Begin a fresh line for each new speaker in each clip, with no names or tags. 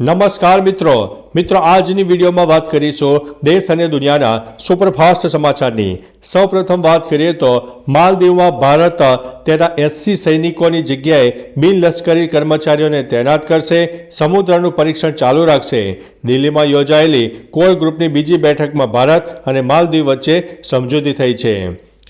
નમસ્કાર મિત્રો. મિત્રો, આજની વિડીયોમાં વાત કરીશું દેશ અને દુનિયાના સુપરફાસ્ટ સમાચારની. સૌપ્રથમ વાત કરીએ તો માલદીવમાં ભારત તેના એસસી સૈનિકોની જગ્યાએ બિનલશ્કરી કર્મચારીઓને તૈનાત કરશે, સમુદ્રનું પરીક્ષણ ચાલુ રાખશે. દિલ્હીમાં યોજાયેલી કોર ગ્રુપની બીજી બેઠકમાં ભારત અને માલદીવ વચ્ચે સમજૂતી થઈ છે.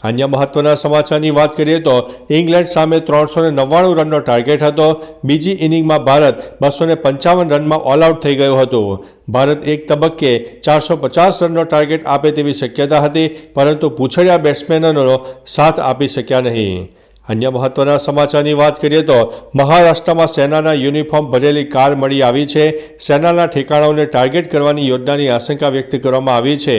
અન્ય મહત્વના સમાચારની વાત કરીએ તો ઇંગ્લેન્ડ સામે ત્રણસો નવ્વાણું રનનો ટાર્ગેટ હતો. બીજી ઇનિંગમાં ભારત બસો પંચાવન રનમાં ઓલ આઉટ થઈ ગયું હતું. ભારત એક તબક્કે ચારસો પચાસ રનનો ટાર્ગેટ આપે તેવી શક્યતા હતી, પરંતુ પૂછડ્યા બેટ્સમેનોનો સાથ આપી શક્યા નહીં. અન્ય મહત્વના સમાચારની વાત કરીએ તો મહારાષ્ટ્રમાં સેનાના યુનિફોર્મ ભરેલી કાર મળી આવી છે. સેનાના ઠેકાણાઓને ટાર્ગેટ કરવાની યોજનાની આશંકા વ્યક્ત કરવામાં આવી છે.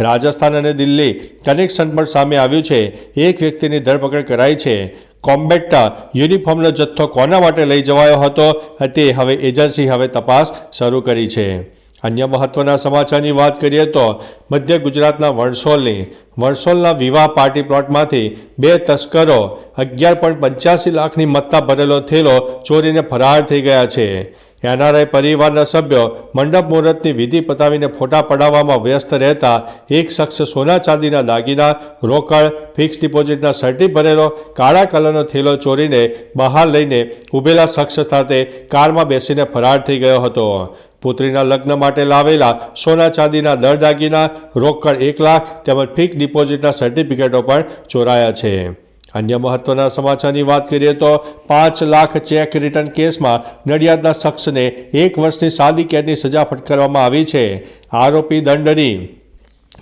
રાજસ્થાન અને દિલ્હી કનેક્શન પણ સામે આવ્યું છે. એક વ્યક્તિની ધરપકડ કરાઈ છે. કોમ્બેટના યુનિફોર્મનો જથ્થો કોના માટે લઈ જવાયો હતો તે હવે એજન્સી હવે તપાસ શરૂ કરી છે. અન્ય મહત્વના સમાચારની વાત કરીએ તો મધ્ય ગુજરાતના વણસોલની, વણસોલના વિવાહ પાર્ટી પ્લોટમાંથી બે તસ્કરો, અગિયાર પોઈન્ટ પંચ્યાસી લાખની મત્તા ભરેલો થેલો ચોરીને ફરાર થઈ ગયા છે. એનઆરઆઈ પરિવારના સભ્યો મંડપ મુહૂર્તની વિધિ પતાવીને ફોટા પડાવવામાં વ્યસ્ત રહેતા એક શખ્સ સોના ચાંદીના દાગીના, રોકડ, ફિક્સ ડિપોઝિટના સર્ટી ભરેલો, કાળા કલરનો થેલો ચોરીને બહાર લઈને ઊભેલા શખ્સ સાથે કારમાં બેસીને ફરાર થઈ ગયો હતો. પુત્રીના લગ્ન માટે લાવેલા સોના ચાંદીના દર દાગીના રોકડ એક લાખ તેમજ ફિક્સ ડિપોઝિટના સર્ટિફિકેટો પણ ચોરાયા છે. અન્ય મહત્વના સમાચારની વાત કરીએ તો પાંચ લાખ ચેક રિટર્ન કેસમાં નડિયાદના શખ્સને એક વર્ષની સાદી કેદની સજા ફટકારવામાં આવી છે. આરોપી દંડની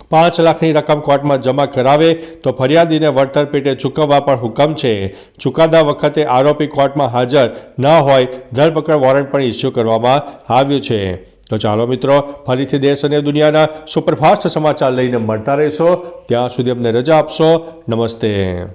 પાંચ લાખની રકમ કોર્ટમાં જમા કરાવે તો ફરિયાદીને વળતર પેટે ચૂકવવા પણ હુકમ છે. ચુકાદા વખતે આરોપી કોર્ટમાં હાજર ન હોય ધરપકડ વોરંટ પણ ઇસ્યુ કરવામાં આવ્યું છે. તો ચાલો મિત્રો, ફરીથી દેશ અને દુનિયાના સુપરફાસ્ટ સમાચાર લઈને મળતા રહેશો. ત્યાં સુધી અમને રજા આપશો. નમસ્તે.